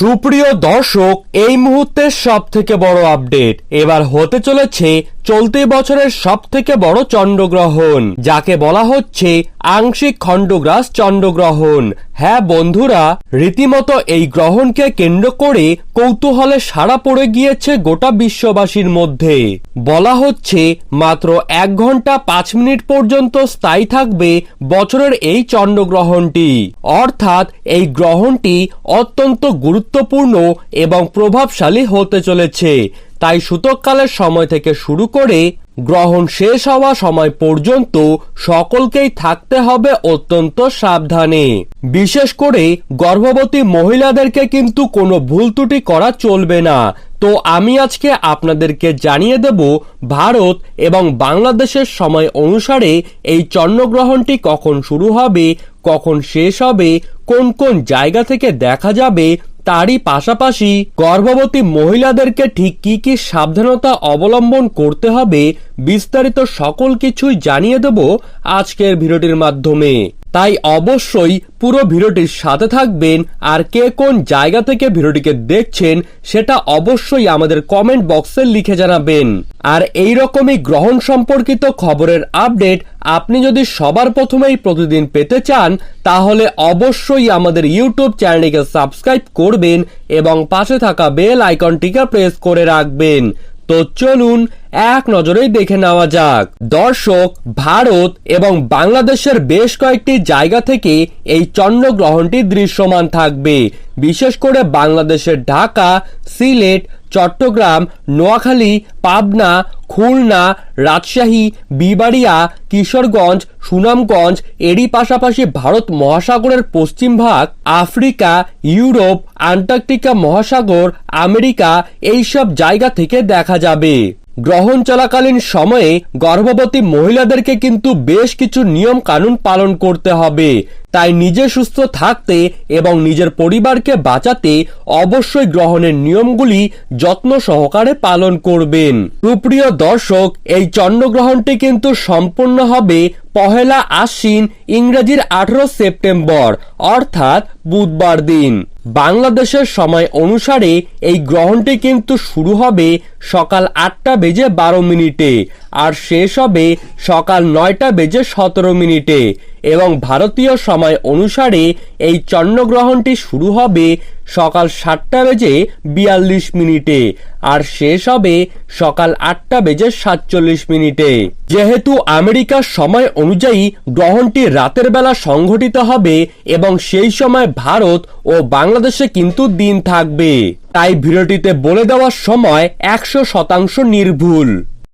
সুপ্রিয় দর্শক এই মুহূর্তের সব থেকে বড় আপডেট এবার হতে চলেছে চলতি বছরের সব থেকে বড় চন্দ্রগ্রহণ, যাকে বলা হচ্ছে আংশিক খণ্ডগ্রাস চন্দ্রগ্রহণ। হ্যাঁ বন্ধুরা, রীতিমতো এই গ্রহণকে কেন্দ্র করে কৌতূহলে সাড়া পড়ে গিয়েছে গোটা বিশ্ববাসীর মধ্যে। বলা হচ্ছে মাত্র এক ঘণ্টা পাঁচ মিনিট পর্যন্ত স্থায়ী থাকবে বছরের এই চন্দ্রগ্রহণটি। অর্থাৎ এই গ্রহণটি অত্যন্ত গুরুত্বপূর্ণ এবং প্রভাবশালী হতে চলেছে। তাই সূতককালের সময় থেকে শুরু করে গ্রহণ শেষ হওয়া সময় পর্যন্ত সকলকেই থাকতে হবে অত্যন্ত সাবধানে। বিশেষ করে গর্ভবতী মহিলাদেরকে কিন্তু কোনো ভুল ত্রুটি করা চলবে না। তো আমি আজকে আপনাদেরকে জানিয়ে দেব ভারত এবং বাংলাদেশের সময় অনুসারে এই চন্দ্রগ্রহণটি কখন শুরু হবে, কখন শেষ হবে, কোন কোন জায়গা থেকে দেখা যাবে তারই পাশাপাশি গর্ভবতী মহিলাদেরকে ঠিক কি কি সাবধানতা অবলম্বন করতে হবে বিস্তারিত সকল কিছুই জানিয়ে দেব আজকের ভিডিওটির মাধ্যমে। তাই অবশ্যই পুরো ভিডিওটির সাথে থাকবেন আর কে কোন জায়গা থেকে ভিডিওটিকে দেখছেন সেটা অবশ্যই আমাদের কমেন্ট বক্সে লিখে জানাবেন। আর এই রকমই গ্রহণ সম্পর্কিত খবরের আপডেট আপনি যদি সবার প্রথমেই প্রতিদিন পেতে চান, তাহলে অবশ্যই আমাদের ইউটিউব চ্যানেলটিকে সাবস্ক্রাইব করবেন এবং পাশে থাকা বেল আইকনটিকে প্রেস করে রাখবেন। তো চলুন এক নজরেই দেখে নেওয়া যাক। দর্শক, ভারত এবং বাংলাদেশের বেশ কয়েকটি জায়গা থেকে এই চন্দ্রগ্রহণটি দৃশ্যমান থাকবে। বিশেষ করে বাংলাদেশের ঢাকা, সিলেট, চট্টগ্রাম, নোয়াখালী, পাবনা, খুলনা, রাজশাহী, বিবাড়িয়া, কিশোরগঞ্জ, সুনামগঞ্জ, এরই পাশাপাশি ভারত মহাসাগরের পশ্চিম ভাগ, আফ্রিকা, ইউরোপ, আন্টার্কটিকা মহাসাগর, আমেরিকা, এইসব জায়গা থেকে দেখা যাবে। গ্রহণ চলাকালীন সময়ে গর্ভবতী মহিলাদেরকে কিন্তু বেশ কিছু নিয়ম কানুন পালন করতে হবে। তাই নিজে সুস্থ থাকতে এবং নিজের পরিবারকে বাঁচাতে অবশ্যই গ্রহণের নিয়মগুলি যত্ন সহকারে পালন করবেন। সুপ্রিয় দর্শক, এই চন্দ্রগ্রহণটি কিন্তু সম্পূর্ণ হবে পহেলা আশ্বিন ইংরেজির আঠারো সেপ্টেম্বর, অর্থাৎ বুধবার দিন। বাংলাদেশের সময় অনুসারে এই গ্রহণটি কিন্তু শুরু হবে সকাল আটটা বেজে বারো মিনিটে আর শেষ হবে সকাল নয়টা বেজে সতেরো মিনিটে এবং ভারতীয় সময় অনুসারে এই চন্দ্রগ্রহণটি শুরু হবে সকাল সাতটা বেজে বিয়াল্লিশ মিনিটে আর শেষ হবে সকাল আটটা বেজে সাতচল্লিশ মিনিটে। যেহেতু আমেরিকার সময় অনুযায়ী গ্রহণটি রাতের বেলা সংঘটিত হবে এবং সেই সময় ভারত ও বাংলাদেশে কিন্তু দিন থাকবে। তাই ভিডিওটিতে বলে দেওয়ার সময় একশো শতাংশ নির্ভুল।